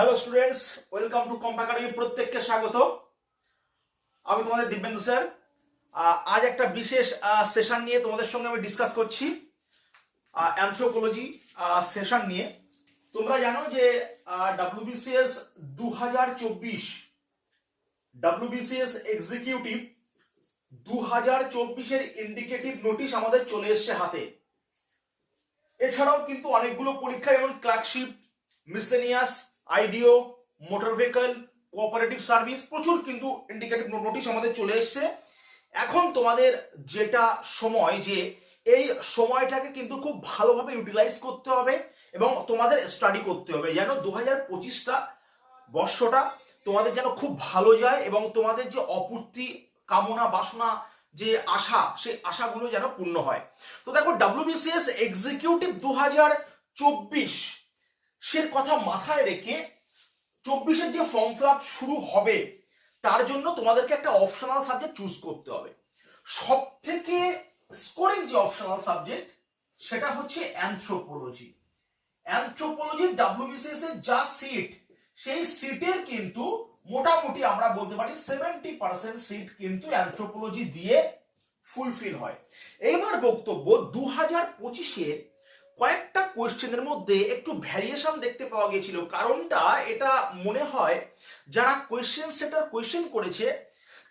Hello students welcome to comp academy প্রত্যেককে স্বাগত। আমি তোমাদের দিব্যেন্দু স্যার। আজ একটা বিশেষ সেশন নিয়ে তোমাদের সঙ্গে আমি ডিসকাস করছি। অ্যান্থ্রোপোলজি সেশন নিয়ে। তোমরা জানো যে ডাব্লিউবিসিএস দু হাজার চব্বিশ ডাব্লিউবিসিএস এক্সিকিউটিভ দু হাজার চব্বিশের ইন্ডিকেটিভ নোটিশ আমাদের চলে এসছে হাতে। এছাড়াও কিন্তু অনেকগুলো পরীক্ষা, যেমন ক্লার্কশিপ মিসলেনিয়াস আইডিও, মোটর ভেহিকল, কোঅপারেটিভ সার্ভিস, প্রচুর কিন্তু ইন্ডিকেটিভ নোটিশ আমাদের চলে এসছে। এখন তোমাদের যেটা সময়, যে এই সময়টাকে কিন্তু খুব ভালোভাবে ইউটিলাইজ করতে হবে এবং তোমাদের স্টাডি করতে হবে। যেন দু হাজার পঁচিশটা বর্ষটা তোমাদের যেন খুব ভালো যায় এবং তোমাদের যে অপূর্তি কামনা, বাসনা, যে আশা, সেই আশাগুলো যেন পূর্ণ হয়। তো দেখো ডাব্লিউবিসিএস এক্সিকিউটিভ দু হাজার চব্বিশ সের কথা মাথায় রেখে চব্বিশের যে ফর্ম ফিল শুরু হবে, তার জন্য তোমাদেরকে একটা অপশনাল সাবজেক্ট চুজ করতে হবে। সব থেকে স্কোরিং যে অপশনাল সাবজেক্ট সেটা হচ্ছে অ্যান্থ্রোপোলজি অ্যান্থ্রোপোলজি ডাব্লিউবিসিএস এর যা সিট সেই সিটের কিন্তু মোটামুটি আমরা বলতে পারি সেভেন্টি পার্সেন্ট সিট কিন্তু অ্যান্থ্রোপোলজি দিয়ে ফুলফিল হয়। এইবার বক্তব্য দু হাজার পঁচিশের কয়েকটা কোয়েশ্চেনের মধ্যে একটু ভ্যারিয়েশন দেখতে পাওয়া গিয়েছিল। কারণটা এটা মনে হয় যারা কোয়েশ্চেন সেটার কোয়েশ্চেন করেছে,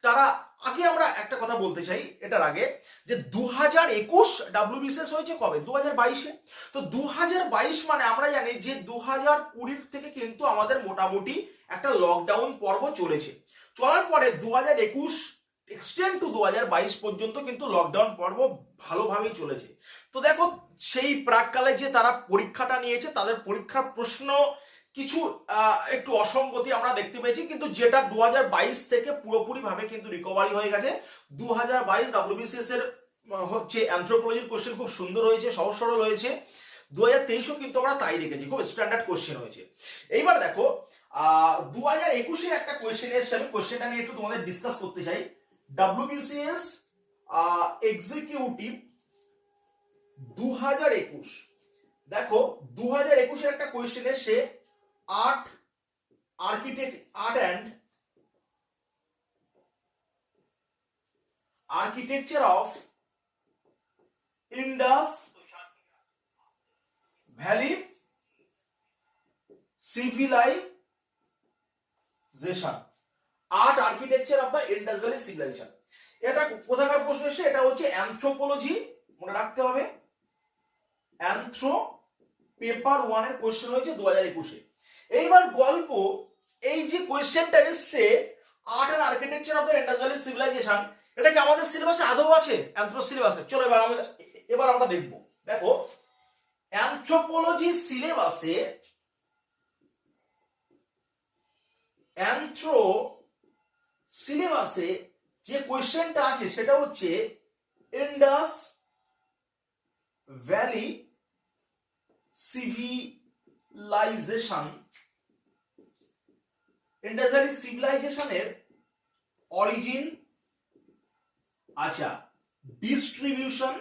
তারা আগে আমরা একটা কথা বলতে চাই এটার আগে, যে দু হাজার একুশ ডাব্লিউবিসিএস হয়েছে কবে? দু হাজার বাইশে। তো দু হাজার বাইশ মানে আমরা জানি যে দু হাজার কুড়ির থেকে কিন্তু আমাদের মোটামুটি একটা লকডাউন পর্ব চলেছে। চলার পরে দু হাজার একুশ এক্সটেন্ড টু দু হাজার বাইশ পর্যন্ত কিন্তু লকডাউন পর্ব ভালোভাবেই চলেছে। তো দেখো সেই প্রাককালে যে তারা পরীক্ষাটা নিয়েছে, তাদের পরীক্ষার প্রশ্ন কিছু একটু অসঙ্গতি আমরা দেখতে পেয়েছি, কিন্তু যেটা দু হাজার বাইশ থেকে পুরোপুরি ভাবে কিন্তু রিকভারি হয়ে গেছে। দু হাজার বাইশ ডাব্লিউবিসিএস এর হচ্ছে অ্যান্থ্রোপোলজির কোশ্চেন খুব সুন্দর হয়েছে, সহজ সরল হয়েছে। দু হাজার তেইশও কিন্তু আমরা তাই দেখেছি, খুব স্ট্যান্ডার্ড কোশ্চেন হয়েছে। এইবার দেখো দু হাজার একুশের একটা কোয়েশ্চেন এসছে, আমি কোয়েশ্চেনটা নিয়ে একটু তোমাদের ডিসকাস করতে চাই। ডাব্লিউবিসিএস এক্সিকিউটিভ দু হাজার একুশ। দেখো দু হাজার একুশের একটা কোয়েশ্চেন এসছে art architect art and architecture of Indus valley civilization art architecture of the Indus valley civilization এটা কোথাকার প্রশ্ন এসছে? এটা হচ্ছে অ্যান্থ্রোপোলজি মনে রাখতে হবে। অ্যান্থ্রো পেপার ওয়ানের কোয়েশ্চেন হয়েছে দু হাজার একুশে। এইবার গল্প, এই যে কোয়েশ্চেনটা এসছে art and architecture of the Indus valley civilization এটা কি আমাদের সিলেবাসে আদৌ আছে? অ্যান্থ্রো সিলেবাসে চলো এবার আমরা এবার আমরা দেখব। দেখো অ্যান্থ্রোপোলজি সিলেবাসে অ্যান্থ্রো সিলেবাসে যে কোয়েশ্চেনটা আছে, সেটা হচ্ছে Indus valley civilization Indus valley সিভিলাইজেশনের origin আচ্ছা distribution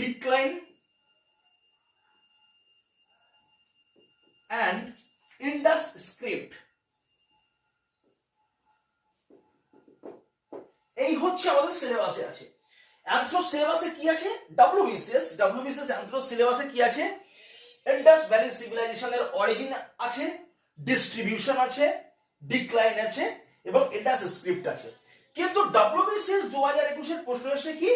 decline and Indus script এই হচ্ছে আমাদের সিলেবাসে আছে। অ্যান্থ্রো সিলেবাসে কি আছে? ডাব্লিউবিসিএস ডাব্লিউবিসিএস অ্যান্থ্রো সিলেবাসে কি আছে? ইন্ডাস ভ্যালি সিভিলাইজেশনের অরিজিন আছে ডিস্ট্রিবিউশন আছে ডিক্লাইন আছে এবং ইন্ডাস স্ক্রিপ্ট আছে। কিন্তু ডাব্লিউবিসিএস দু হাজার একুশের প্রশ্ন এসে কি?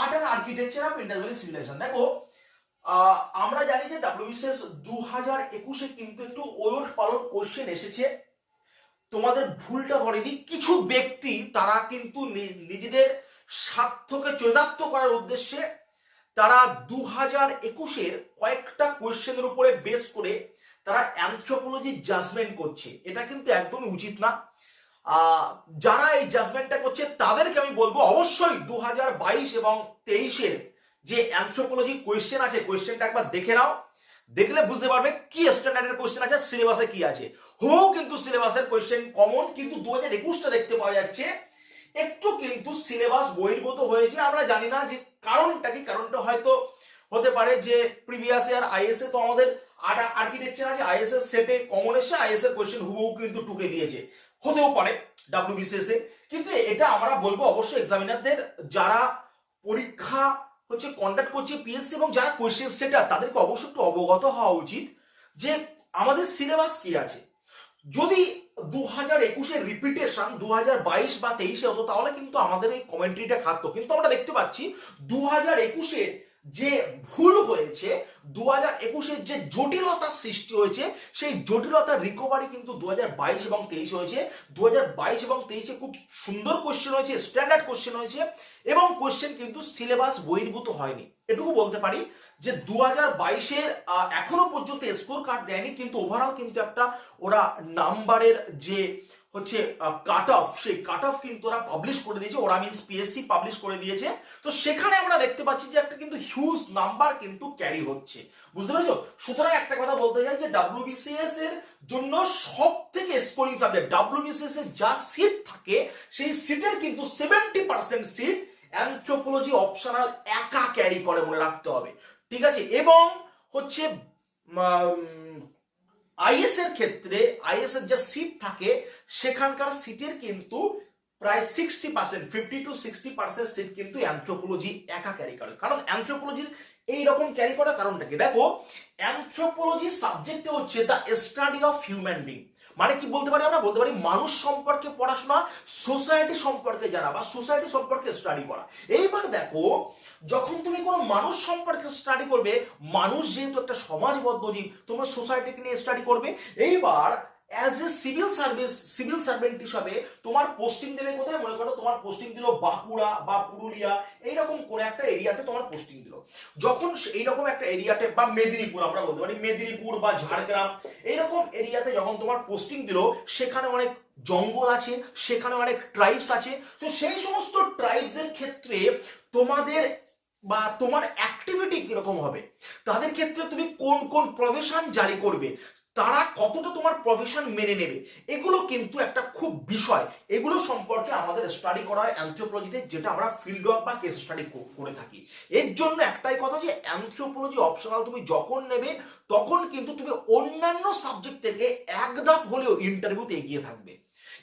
Art and architecture of Indus valley civilization দেখো আমরা জানি যে ডাব্লিউবিসিএস দু হাজার একুশে কিন্তু একটু ওলট পালট কোশ্চেন এসেছে। তোমাদের ভুলটা করেনি, কিছু ব্যক্তি তারা কিন্তু নিজেদের স্বার্থকে চরিতার্থ করার উদ্দেশ্যে তারা দু হাজার একুশের কয়েকটা কোয়েশ্চেনের উপরে বেস করে তারা অ্যান্থ্রোপোলজি জাজমেন্ট করছে। এটা কিন্তু একদমই উচিত না। যারা এই জাজমেন্টটা করছে, তাদেরকে আমি বলব অবশ্যই দু হাজার বাইশ এবং তেইশের যে অ্যান্থ্রোপোলজি কোয়েশ্চেন আছে কোয়েশ্চেনটা একবার দেখে নাও। দেখলে বুঝতে পারবে কি স্ট্যান্ডার্ডের কোয়েশ্চেন আছে সিলেবাসে কি আছে। হুবহু কিন্তু সিলেবাসের কোয়েশ্চেন কমন কিন্তু দু হাজার একুশটা দেখতে পাওয়া যাচ্ছে একটু কিন্তু সিলেবাস বহির্ভূত হয়েছে, আমরা জানি না যে কারণটা কি। কারণটা হয়তো হতে পারে যে প্রিভিয়াস ইয়ার আইএসএ তো আমাদের আর আর কি দেখছেন আছে, আইএসএস সেটে কমন এসে আইএসএ কোয়েশ্চেন হুবহু কিন্তু টুকে দিয়েছে। হতেও পারে ডাব্লিউবিসিএস এ। কিন্তু এটা আমরা বলব অবশ্যই এক্সামিনারদের যারা পরীক্ষা হচ্ছে কন্ডাক্ট করছে পিএসসি এবং যারা কোয়েশ্চেন সেটার তাদেরকে অবশ্যই একটু অবগত হওয়া উচিত যে আমাদের সিলেবাস কি আছে। যদি দু হাজার একুশের রিপিটেশন দু হাজার বাইশ বা তেইশে হতো, তাহলে কিন্তু আমাদের এই কমেন্ট্রিটা খাতো কিন্তু আমরা দেখতে পাচ্ছি দু হাজার একুশে যে ভুল হয়েছে দু হাজার একুশের যে জটিলতার সৃষ্টি হয়েছে, সেই জটিলতার রিকভারি কিন্তু দু হাজার বাইশ এবং তেইশ হয়েছে। দু হাজার বাইশ এবং তেইশে খুব সুন্দর কোশ্চেন হয়েছে স্ট্যান্ডার্ড কোশ্চেন হয়েছে এবং কোশ্চেন কিন্তু সিলেবাস বহির্ভূত হয়নি। এটুকু বলতে পারি যে দু হাজার বাইশের এখনও পর্যন্ত স্কোর কার্ড দেয়নি, কিন্তু ওভারঅল কিন্তু একটা ওরা নাম্বারের যে হচ্ছে কাট অফ সেই কাট অফ কিন্তু ওরা পাবলিশ করে দিয়েছে, ওরা মিনস পিএসসি পাবলিশ করে দিয়েছে। তো সেখানে আমরা দেখতে পাচ্ছি যে একটা কিন্তু হিউজ নাম্বার কিন্তু ক্যারি হচ্ছে। বুঝতে পেরেছ? সুতরাং একটা কথা বলতে চাই যে ডাব্লিউবিসিএস এর জন্য সব থেকে স্কোরিং সাবজেক্ট ডাব্লিউবিসিএস এর যা সিট থাকে, সেই সিটের কিন্তু seventy percent seat anthropology optional একা ক্যারি করে মনে রাখতে হবে। ঠিক আছে? এবং হচ্ছে আইএস এর ক্ষেত্রে আইএস এর যে সিট থাকে, সেখানকার সিটের কিন্তু প্রায় sixty percent fifty to sixty percent seat কিন্তু অ্যান্থ্রোপোলজি একা ক্যারি করে। কারণ অ্যান্থ্রোপোলজির এইরকম ক্যারি করার কারণটা কি? দেখো অ্যান্থ্রোপোলজি সাবজেক্টে হচ্ছে the study of human being মানে কি বলতে পারি আমরা? বলতে পারি মানুষ সম্পর্কে পড়াশোনা সোসাইটি সম্পর্কে জানা বা সোসাইটি সম্পর্কে স্টাডি করা। এইবার দেখো, যখন তুমি কোনো মানুষ সম্পর্কে স্টাডি করবে, মানুষ যেহেতু একটা সমাজবদ্ধ জীব, তোমরা সোসাইটিকে নিয়ে স্টাডি করবে। এইবার as a civil service civil servant হিসাবে তোমার পোস্টিং দেবে কোথায়? মনে করো তোমার পোস্টিং দিল বাঁকুড়া বা পুরুলিয়া। এইরকম কোন একটা এরিয়াতে তোমার পোস্টিং দিল। যখন এইরকম একটা এরিয়াতে বা মেদিনীপুর, আমরা বলতে পারি মেদিনীপুর বা ঝাড়গ্রাম, এইরকম এরিয়াতে যখন তোমার পোস্টিং দিল, সেখানে অনেক জঙ্গল আছে, সেখানে অনেক ট্রাইবস আছে। তো সেই সমস্ত ট্রাইবসের ক্ষেত্রে তোমাদের বা তোমার অ্যাক্টিভিটি কীরকম হবে? তাদের ক্ষেত্রে তুমি কোন কোন প্রফেশন জারি করবে? তারা কতটা তোমার প্রফেশন মেনে নেবে? এগুলো কিন্তু একটা খুব বিষয়। এগুলো সম্পর্কে আমাদের স্টাডি করা হয় অ্যান্থ্রোপোলজিতে যেটা আমরা ফিল্ড ওয়ার্ক বা কেস স্টাডি করে থাকি। এর জন্য একটাই কথা যে অ্যান্থ্রোপোলজি অপশনাল তুমি যখন নেবে, তখন কিন্তু তুমি অন্যান্য সাবজেক্ট থেকে একদম হলেও ইন্টারভিউতে এগিয়ে থাকবে।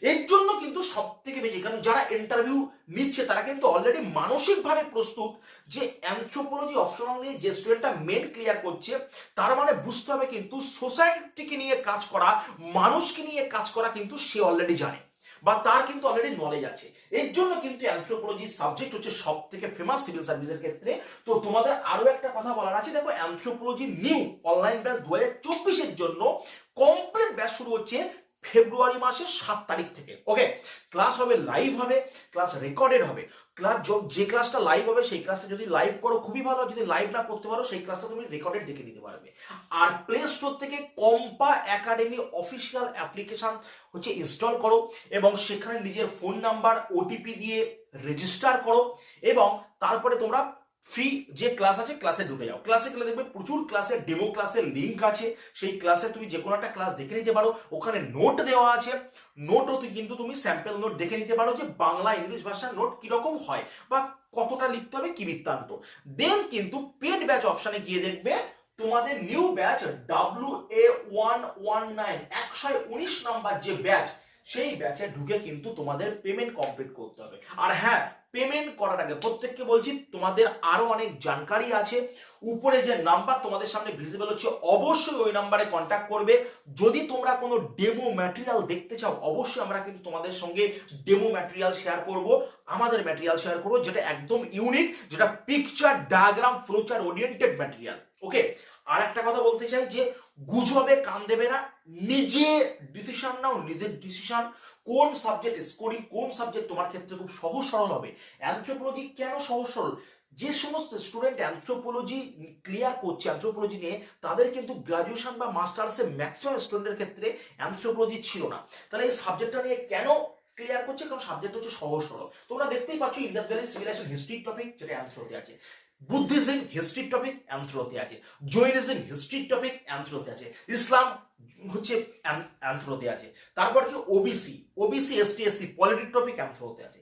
এর জন্য কিন্তু সব থেকে বেশি, কারণ যারা ইন্টারভিউ নিচ্ছে, তারা কিন্তু অলরেডি মানসিকভাবে প্রস্তুত যে অ্যান্থ্রোপোলজি অপশনাল নিয়ে যে স্টুডেন্টটা মেন ক্লিয়ার করছে, তার মানে বুঝতে হবে কিন্তু সোসাইটিকে নিয়ে কাজ করা, মানুষকে নিয়ে কাজ করা কিন্তু সে অলরেডি জানে বা তার কিন্তু অলরেডি নলেজ আছে। এর জন্য কিন্তু অ্যান্থ্রোপোলজি সাবজেক্ট হচ্ছে সব থেকে ফেমাস সিভিল সার্ভিসের ক্ষেত্রে। তো তোমাদের আরও একটা কথা বলার আছে, দেখো অ্যান্থ্রোপোলজি নিউ অনলাইন ব্যাচ দু হাজার চব্বিশের জন্য কমপ্লিট ব্যাচ শুরু হচ্ছে ফেব্রুয়ারি মাসের সাত তারিখ থেকে ওকে ক্লাস হবে লাইভ হবে ক্লাস রেকর্ডেড হবে। ক্লাস যে ক্লাসটা লাইভ হবে, সেই ক্লাসটা যদি লাইভ করো, খুবই ভালো। যদি লাইভ না করতে পারো, সেই ক্লাসটা তুমি রেকর্ডেড দেখে দিতে পারবে। আর প্লে স্টোর থেকে কম্পা একাডেমি অফিসিয়াল অ্যাপ্লিকেশন হচ্ছে ইনস্টল করো এবং সেখানে নিজের ফোন নাম্বার ওটিপি দিয়ে রেজিস্টার করো এবং তারপরে তোমরা ফ্রি যে ক্লাস আছে ক্লাসে ঢুকে যাও। ক্লাসে গেলে দেখবে প্রচুর ক্লাসের ডেমো ক্লাসের লিঙ্ক আছে। সেই ক্লাসে তুমি যে কোনো একটা ক্লাস দেখে নিতে পারো। ওখানে নোট দেওয়া আছে। নোটও কিন্তু তুমি স্যাম্পল নোট দেখে নিতে পারো যে বাংলা, ইংলিশ ভাষার নোট কীরকম হয় বা কতটা লিখতে হবে, কি বৃত্তান্ত। দেন কিন্তু পেড ব্যাচ অপশানে গিয়ে দেখবে তোমাদের new batch W A one one nine একশো উনিশ নাম্বার যে ব্যাচ সেই ব্যাচে ঢুকে কিন্তু তোমাদের পেমেন্ট কমপ্লিট করতে হবে। আর হ্যাঁ পেমেন্ট করার আগে প্রত্যেককে বলছি, তোমাদের আরও অনেক জানকারি আছে। উপরে যে নাম্বার তোমাদের সামনে ভিজিবল হচ্ছে, অবশ্যই ওই নাম্বারে কন্ট্যাক্ট করবে। যদি তোমরা কোনো ডেমো ম্যাটেরিয়াল দেখতে চাও, অবশ্যই আমরা কিন্তু তোমাদের সঙ্গে ডেমো ম্যাটেরিয়াল শেয়ার করব, আমাদের ম্যাটেরিয়াল শেয়ার করব, যেটা একদম ইউনিক যেটা picture diagram flowchart oriented material okay আর একটা কথা বলতে চাই যে গুজবে কান দেবে না, নিজে ডিসিশন নাও, নিজের ডিসিশন কোন সাবজেক্ট স্কোরিং কোন সাবজেক্ট তোমার ক্ষেত্রে খুব সহজ সরল হবে। অ্যান্থ্রোপোলজি কেন সহজ সরল? যে সমস্ত স্টুডেন্ট অ্যান্থ্রোপোলজি ক্লিয়ার করছে অ্যান্থ্রোপোলজি নিয়ে, তাদের কিন্তু গ্রাজুয়েশন বা মাস্টার্সের ম্যাক্সিমাম স্টুডেন্টের ক্ষেত্রে অ্যান্থ্রোপোলজি ছিল না। তাহলে এই সাবজেক্টটা নিয়ে কেন ক্লিয়ার করছে? কারণ সাবজেক্ট হচ্ছে সহজ সরল। তোমরা দেখতেই পাচ্ছ Indus valley civilization history topic যেটা অ্যান্থ্রোতে আছে। বুদ্ধিজম হিস্ট্রি টপিক অ্যান্থ্রোতে আছে। জৈনিজম হিস্ট্রি টপিক অ্যান্থ্রোতে আছে। ইসলাম হচ্ছে অ্যান্থ্রোতে আছে। তারপর কি OBC OBC ST SC politic topic অ্যান্থ্রোতে আছে।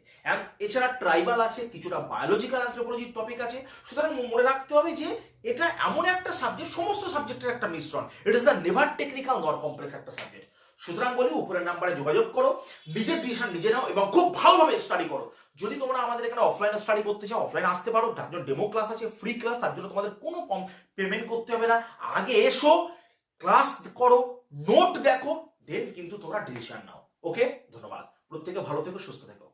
এছাড়া ট্রাইবাল আছে, কিছুটা বায়োলজিক্যাল অ্যান্থ্রোপোলজির টপিক আছে। সুতরাং মনে রাখতে হবে যে এটা এমন একটা সাবজেক্ট সমস্ত সাবজেক্টের একটা মিশ্রণ। It is the never technical nor complex একটা সাবজেক্ট সুতরাং বলি, উপরের নাম্বারে যোগাযোগ করো, নিজের ডিসিশন নিজে নাও এবং খুব ভালোভাবে স্টাডি করো। যদি তোমরা আমাদের এখানে অফলাইনে স্টাডি করতে চাও অফলাইন আসতে পারো তার জন্য ডেমো ক্লাস আছে ফ্রি ক্লাস তার জন্য তোমাদের কোনো কম পেমেন্ট করতে হবে না। আগে এসো ক্লাস করো নোট দেখো দেন কিন্তু তোমরা ডিসিশন নাও। ওকে ধন্যবাদ। প্রত্যেকে ভালো থেকো, সুস্থ থেকো।